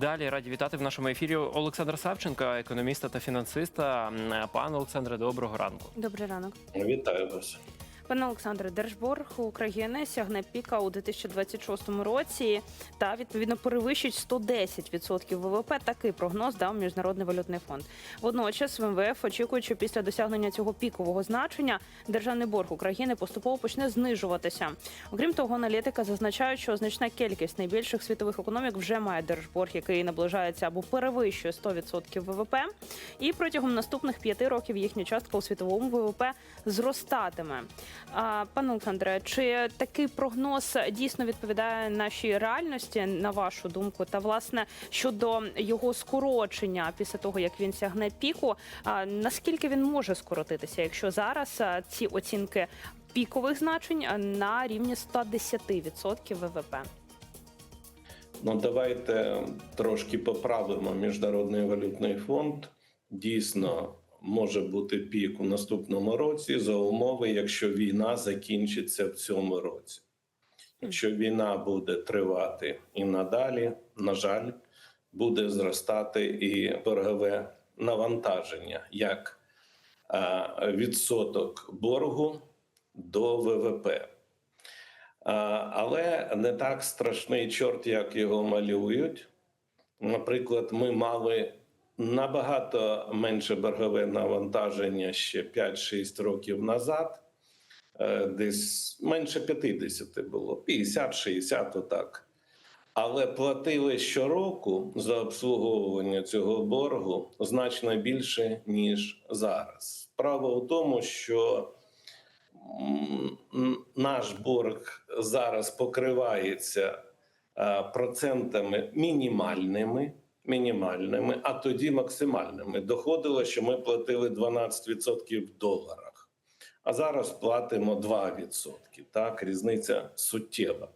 Далі раді вітати в нашому ефірі Олександра Савченка, економіста та фінансиста. Пане Олександре, доброго ранку. Добрий ранок. Вітаю вас. Пане Олександре, держборг України сягне піка у 2026 році та відповідно перевищить 110% ВВП. Такий прогноз дав міжнародний валютний фонд. Водночас в МВФ очікують, що після досягнення цього пікового значення державний борг України поступово почне знижуватися. Окрім того, аналітика зазначають, що значна кількість найбільших світових економік вже має держборг, який наближається або перевищує 100% ВВП. І протягом наступних п'яти років їхня частка у світовому ВВП зростатиме. Пане Олександре, чи такий прогноз дійсно відповідає нашій реальності, на вашу думку? Та власне щодо його скорочення після того, як він сягне піку, наскільки він може скоротитися, якщо зараз ці оцінки пікових значень на рівні 110% ВВП? Ну давайте трошки поправимо міжнародний валютний фонд. Дійсно, може бути пік у наступному році за умови, якщо війна закінчиться в цьому році. Якщо війна буде тривати і надалі, на жаль, буде зростати і боргове навантаження як е, відсоток боргу до ВВП. Але не так страшний чорт, як його малюють. Наприклад, ми мали набагато менше боргове навантаження ще 5-6 років назад, Е, десь менше 50 було, 50-60 отак. Але платили щороку за обслуговування цього боргу значно більше, ніж зараз. Справа у тому, що наш борг зараз покривається е, процентами мінімальними, мінімальними, а тоді максимальними. Доходило, що ми платили 12% в доларах, а зараз платимо 2%. Так, різниця суттєва.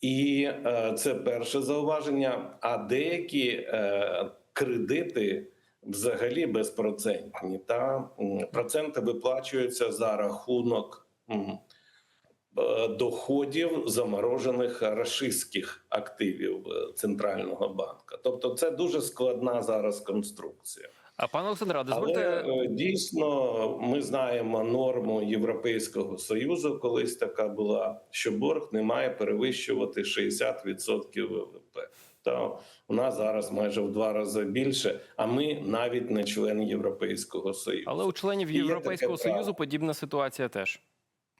І е, це перше зауваження. А деякі е, кредити взагалі безпроцентні. Та проценти виплачуються за рахунок доходів заморожених рашистських активів е, центрального банка. Тобто, це дуже складна зараз конструкція. А пане Олександре, а Але дозвольте е, дійсно ми знаємо норму Європейського союзу. Колись така була, що борг не має перевищувати 60% ВВП. Та у нас зараз майже в два рази більше. А ми навіть не член Європейського союзу. але у членів Європейського право. Союзу подібна ситуація теж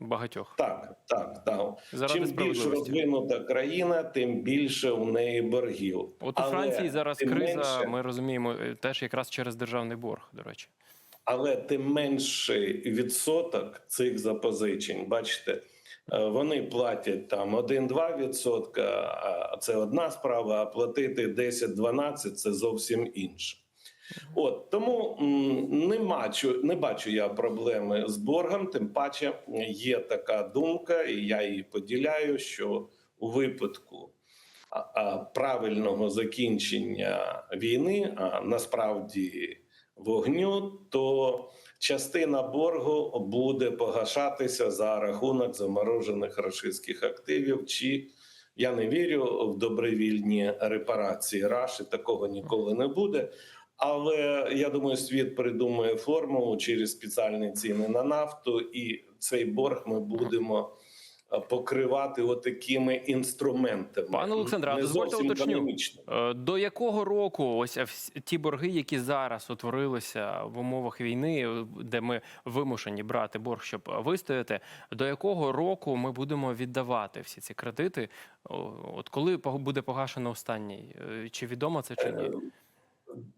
багатьох. Так, так, так. Заради Чим більш розвинута країна, тим більше у неї боргів. От у Але Франції зараз криза. менше- Ми розуміємо е, теж якраз через державний борг. До речі, але тим менший відсоток цих запозичень, бачите, е, вони платять там 1-2 відсотка, це одна справа. А платити 10-12 – це зовсім інше. От тому не бачу, не бачу я проблеми з боргом. Тим паче є така думка, і я її поділяю, що у випадку правильного закінчення війни, а насправді вогню, то частина боргу буде погашатися за рахунок заморожених рашистських активів. Чи я не вірю в добровільні репарації Раші, такого ніколи не буде. Але я думаю, світ придумає формулу через спеціальні ціни на нафту, і цей борг ми будемо е, покривати отакими інструментами. Пане Олександре, дозвольте уточню. Е, До якого року ось ті борги, які зараз утворилися в умовах війни, е, де ми вимушені брати борг, щоб вистояти, до якого року ми будемо віддавати всі ці кредити? От коли буде погашено останній? Чи відомо це чи ні?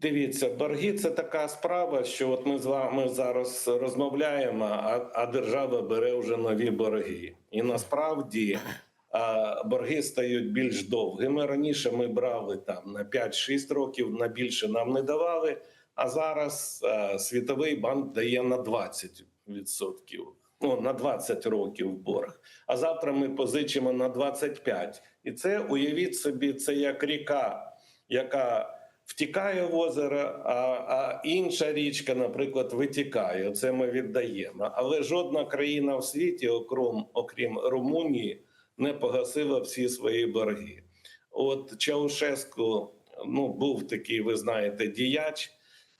Дивіться, борги це така справа, що от ми з вами зараз розмовляємо, а, а держава бере вже нові борги. І насправді а, борги стають більш довгими. Раніше ми брали там на 5-6 років, на більше нам не давали. А зараз а, Світовий банк дає на 20%. Ну, на 20 років борг. А завтра ми позичимо на 25. І це уявіть собі, це як ріка, яка втікає в озеро, а, а інша річка, наприклад, витікає. Це ми віддаємо. Але жодна країна в світі, окрім, окрім Румунії, не погасила всі свої борги. От Чаушеску ну був такий, ви знаєте, діяч,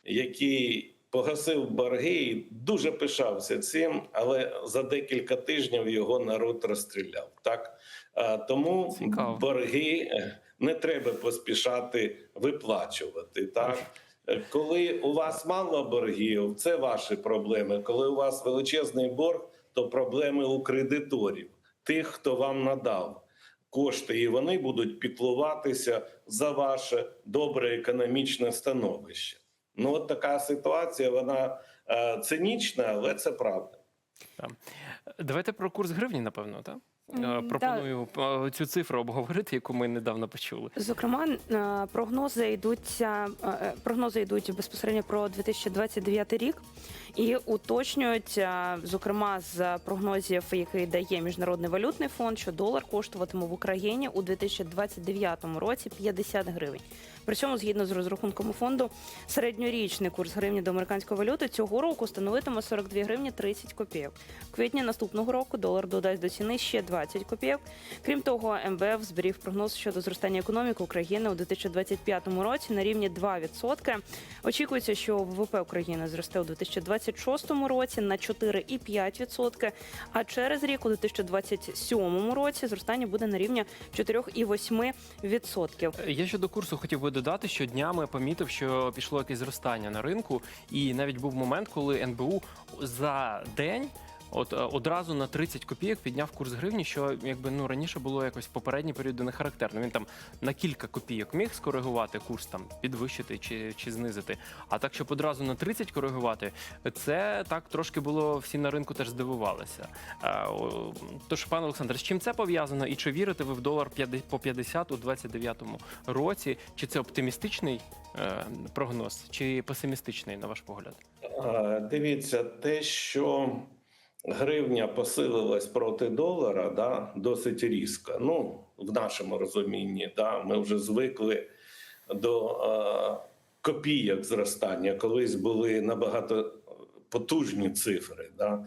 який погасив борги і дуже пишався цим, але за декілька тижнів його народ розстріляв. Так тому Цікаво. борги не треба поспішати виплачувати. Так. Коли у вас мало боргів, це ваші проблеми. Коли у вас величезний борг, то проблеми у кредиторів, тих, хто вам надав кошти, і вони будуть піклуватися за ваше добре економічне становище. Ну, от така ситуація, вона е, цинічна, але це правда. Давайте про курс гривні, напевно, так? Е, да. Пропоную е, цю цифру обговорити, яку ми недавно почули. Зокрема, е, прогнози йдуть е, прогнози йдуть безпосередньо про 2029 рік і уточнюють, зокрема, з прогнозів, який дає міжнародний валютний фонд, що долар коштуватиме в Україні у 2029 році 50 гривень. При цьому, згідно з розрахунком фонду, середньорічний курс гривні до американської валюти цього року становитиме 42 гривні 30 копійок. В квітні наступного року долар додасть до ціни ще 20 копійок. Крім того, МВФ зберіг прогноз щодо зростання економіки України у 2025 році на рівні 2%. Очікується, що ВВП України зросте у 2026 році на 4,5%, а через рік у 2027 році зростання буде на рівні 4,8%. Е, Я щодо курсу хотів би додати, що днями помітив, що пішло якесь зростання на ринку, і навіть був момент, коли НБУ за день. От е, одразу на 30 копійок підняв курс гривні, що якби ну раніше було якось в попередні періоди не характерно. Він там на кілька копійок міг скоригувати курс, там підвищити чи, чи знизити. А так, щоб одразу на 30 коригувати, це так трошки було. Всі на ринку теж здивувалися. Е, Тож, пане Олександр, з чим це пов'язано? І чи вірите ви в долар 50 по 50 у 29-му році? Чи це оптимістичний е, прогноз, чи песимістичний, на ваш погляд? Дивіться, те, що гривня посилилась проти долара, да, досить різко. Ну, в нашому розумінні, да, ми вже звикли до е, копійок зростання. Колись були набагато потужні цифри. Да.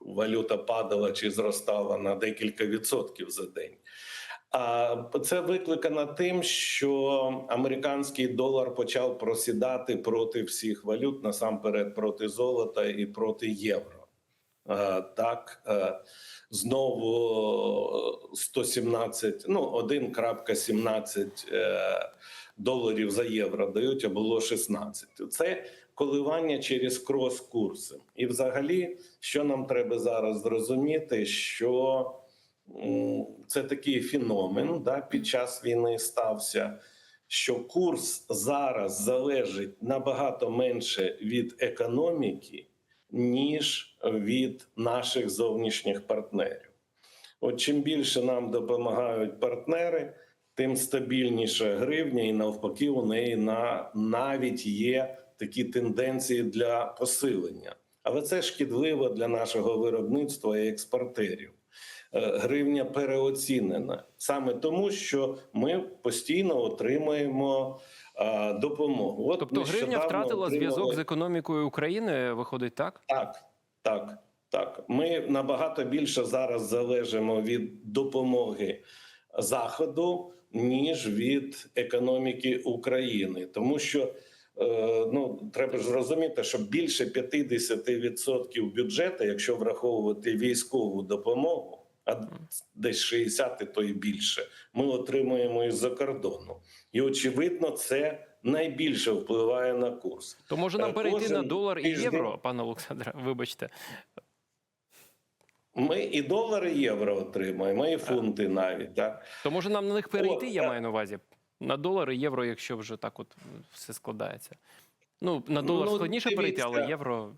Валюта падала чи зростала на декілька відсотків за день. А це викликано тим, що американський долар почав просідати проти всіх валют, насамперед проти золота і проти євро. Е, Так, е, знову 117, ну 1,17 е, доларів за євро дають, а було 16. Це коливання через крос-курси. І взагалі, що нам треба зараз зрозуміти, що це такий феномен да, під час війни стався, що курс зараз залежить набагато менше від економіки, ніж від наших зовнішніх партнерів. От чим більше нам допомагають партнери, тим стабільніша гривня, і навпаки, у неї на навіть є такі тенденції для посилення. Але це шкідливо для нашого виробництва і експортерів. Е, Гривня переоцінена саме тому, що ми постійно отримуємо допомогу. От Тобто гривня втратила отримали- зв'язок з економікою України, виходить так? так, так, так. Ми набагато більше зараз залежимо від допомоги Заходу, ніж від економіки України, тому що. е, Ну, треба ж розуміти, що більше 50% бюджету, якщо враховувати військову допомогу, а десь 60 то і більше, ми отримуємо із-за кордону. І очевидно, це найбільше впливає на курс. То може нам Е, перейти на долар і тиждень- євро, пане Олександре, вибачте. Ми і долари, і євро отримуємо, і фунти навіть. Так? То може нам на них перейти, я е. маю на увазі. На долар і євро, якщо вже так от все складається. Ну, на долар Ну, складніше перейти, але євро.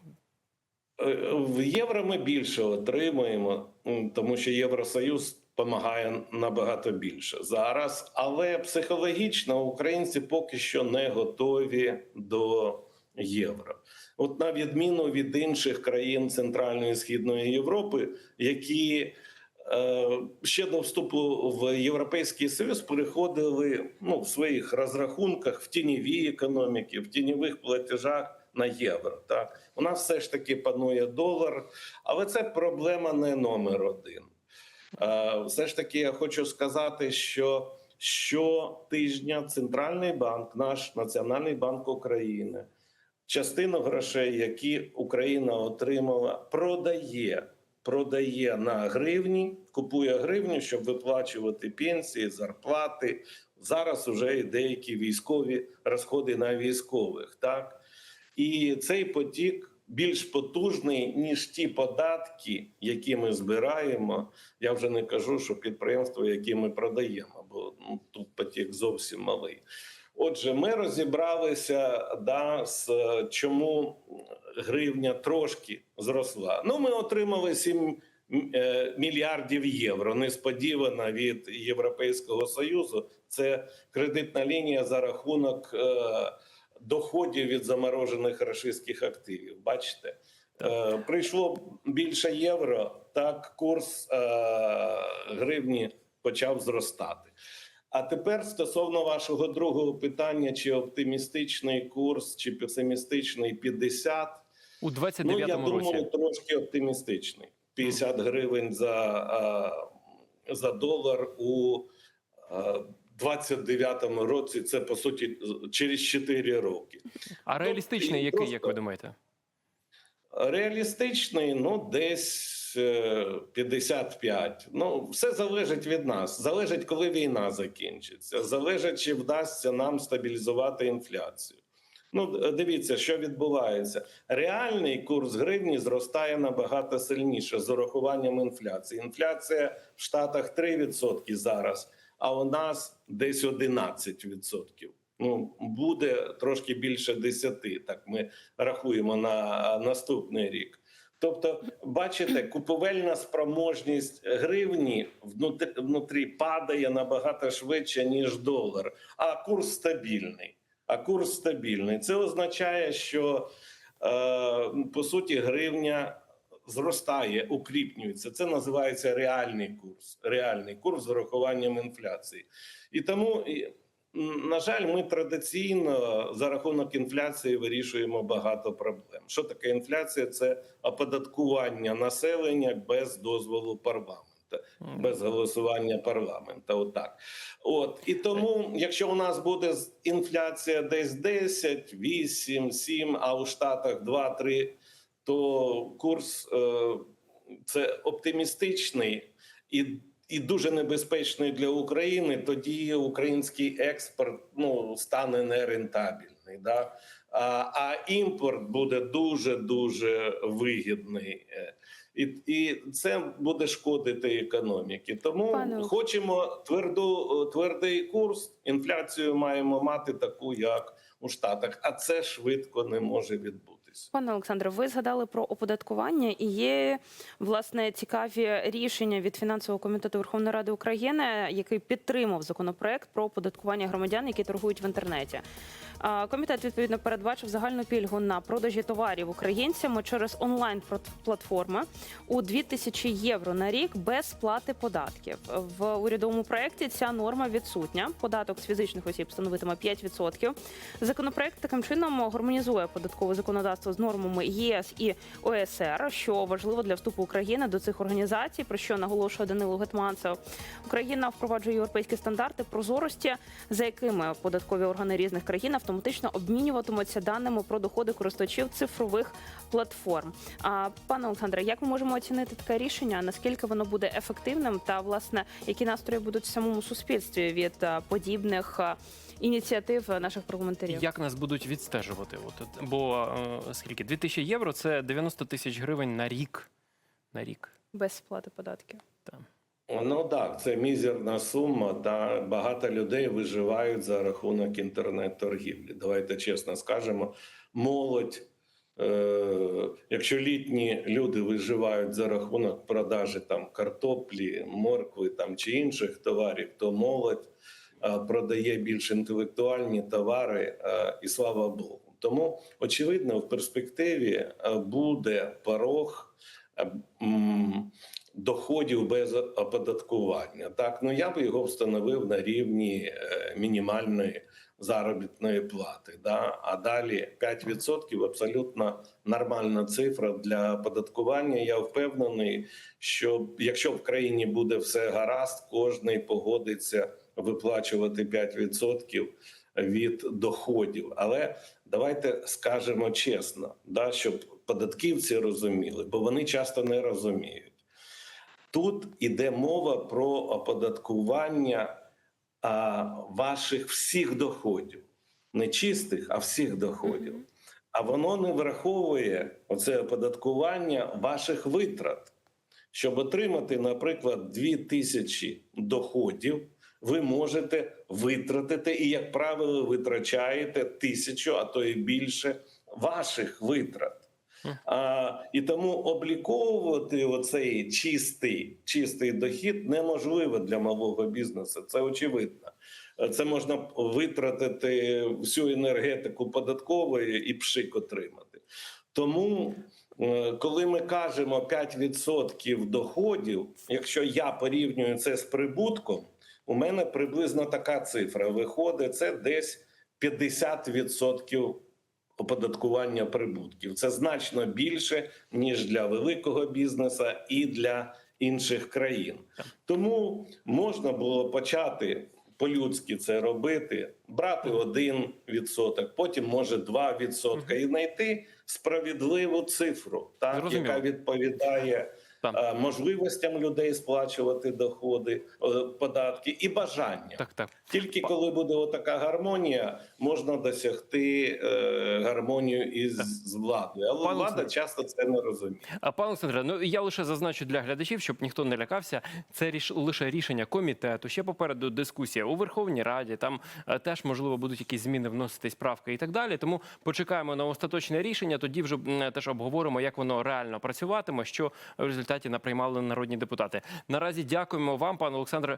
Е, В євро ми більше отримуємо, тому що Євросоюз допомагає набагато більше зараз. Але психологічно українці поки що не готові до євро. От на відміну від інших країн Центральної і Східної Європи, які е, ще до вступу в Європейський Союз переходили ну, в своїх розрахунках в тіньові економіки, в тіньових платежах на євро. Так у нас все ж таки панує долар, але це проблема не номер один. Е, Все ж таки, я хочу сказати, що щотижня Центральний банк, наш Національний банк України, частину грошей, які Україна отримала, продає. Продає на гривні, купує гривню, щоб виплачувати пенсії, зарплати. Зараз вже і деякі військові розходи на військових. Так і цей потік більш потужний ніж ті податки, які ми збираємо. Я вже не кажу, що підприємства, які ми продаємо, бо ну, тут потік зовсім малий. Отже, ми розібралися да, з чому гривня трошки зросла. Ну, ми отримали 7 е, мільярдів євро. Несподівано від Європейського союзу. Це кредитна лінія за рахунок е, доходів від заморожених рашистських активів. Бачите, е, прийшло більше євро. Так, курс е, гривні почав зростати. А тепер стосовно вашого другого питання: чи оптимістичний курс, чи песимістичний 50, У ну я 29-му думаю, році. трошки оптимістичний. 50 гривень за, е, за долар у е, 29-му році. Це по суті через 4 роки. А реалістичний і який, як ви думаєте? Реалістичний, ну десь е, 55. Ну, все залежить від нас. Залежить, коли війна закінчиться. Залежить, чи вдасться нам стабілізувати інфляцію. Ну, дивіться, що відбувається. Реальний курс гривні зростає набагато сильніше з урахуванням інфляції. Інфляція в Штатах 3% зараз, а у нас десь 11%. Ну, буде трошки більше 10, так ми рахуємо на наступний рік. Тобто, бачите, купівельна спроможність гривні внутрі падає набагато швидше, ніж долар, а курс стабільний. А курс стабільний. Це означає, що е, по суті гривня зростає, укріпнюється. Це називається реальний курс. Реальний курс з урахуванням інфляції. І тому, на жаль, ми традиційно за рахунок інфляції вирішуємо багато проблем. Що таке інфляція? Це оподаткування населення без дозволу парламенту. Без голосування парламента, отак. От і тому, якщо у нас буде інфляція десь 10, 8, 7, а у Штатах 2, 3, то курс е, це оптимістичний і, і дуже небезпечний для України. Тоді український експорт ну стане нерентабельний. Да? А, а імпорт буде дуже дуже вигідний. Е, І, і це буде шкодити економіці. Тому Пане хочемо тверду, твердий курс. Інфляцію маємо мати таку, як у Штатах, а це швидко не може відбутися. Пане Олександре, ви згадали про оподаткування і є власне цікаві рішення від фінансового комітету Верховної Ради України, який підтримав законопроект про оподаткування громадян, які торгують в інтернеті. Комітет відповідно передбачив загальну пільгу на продажі товарів українцями через онлайн платформи у 2000 євро на рік без сплати податків. В урядовому проєкті ця норма відсутня. Податок з фізичних осіб становитиме 5%. Законопроект таким чином гармонізує податкове законодавство з нормами ЄС і ОСР, що важливо для вступу України до цих організацій, про що наголошує Данило Гетманцев. Україна впроваджує європейські стандарти прозорості, за якими податкові органи різних країн автоматично обмінюватимуться даними про доходи користувачів цифрових платформ. А пане Олександре, як ми можемо оцінити таке рішення? Наскільки воно буде ефективним, та власне які настрої будуть в самому суспільстві від подібних ініціатив е, наших парламентарів? Як нас будуть відстежувати? От, бо е, скільки? 2000 євро це 90 тисяч гривень на рік. На рік. без сплати податків? Ну так, це мізерна сума. Та багато людей виживають за рахунок інтернет-торгівлі. Давайте чесно скажемо, молодь. Е, якщо літні люди виживають за рахунок продажі там картоплі, моркви там чи інших товарів, то молодь продає більш інтелектуальні товари, е, і слава Богу. Тому очевидно, в перспективі е, буде порог. е, доходів без оподаткування. Так, ну я би його встановив на рівні е, мінімальної заробітної плати. Да? А далі 5% абсолютно нормальна цифра для оподаткування. Я впевнений, що якщо в країні буде все гаразд, кожний погодиться виплачувати 5% від доходів. Але давайте скажемо чесно, да, щоб податківці розуміли, бо вони часто не розуміють. Тут іде мова про оподаткування а, ваших всіх доходів, не чистих, а всіх доходів. А воно не враховує оце оподаткування ваших витрат. Щоб отримати, наприклад, 2 тисячі доходів, ви можете витратити і, як правило, витрачаєте тисячу, а то і більше ваших витрат. А, і тому обліковувати оцей чистий, чистий дохід неможливо для малого бізнесу. Це очевидно. Це можна витратити всю енергетику податкової і пшик отримати. Тому, е, коли ми кажемо 5% доходів, якщо я порівнюю це з прибутком, у мене приблизно така цифра виходить: це десь 50% оподаткування прибутків. Це значно більше ніж для великого бізнесу і для інших країн. Тому можна було почати по-людськи це робити, брати один відсоток, потім може два відсотка, і знайти справедливу цифру, так Зрозуміло. яка відповідає Так. е, можливостям людей сплачувати доходи, е, податки і бажання. Так, так. Тільки коли буде така гармонія, можна досягти е, гармонію із з владою. Але Пане влада Олександре. часто це не розуміє. А пане Олександре, ну я лише зазначу для глядачів, щоб ніхто не лякався. Це ріш лише рішення комітету. Ще попереду дискусія у Верховній Раді. Там теж можливо будуть якісь зміни вноситись, правки і так далі. Тому почекаємо на остаточне рішення. Тоді вже теж обговоримо, як воно реально працюватиме, що в результаті наприймали народні депутати. Наразі дякуємо вам, пане Олександре,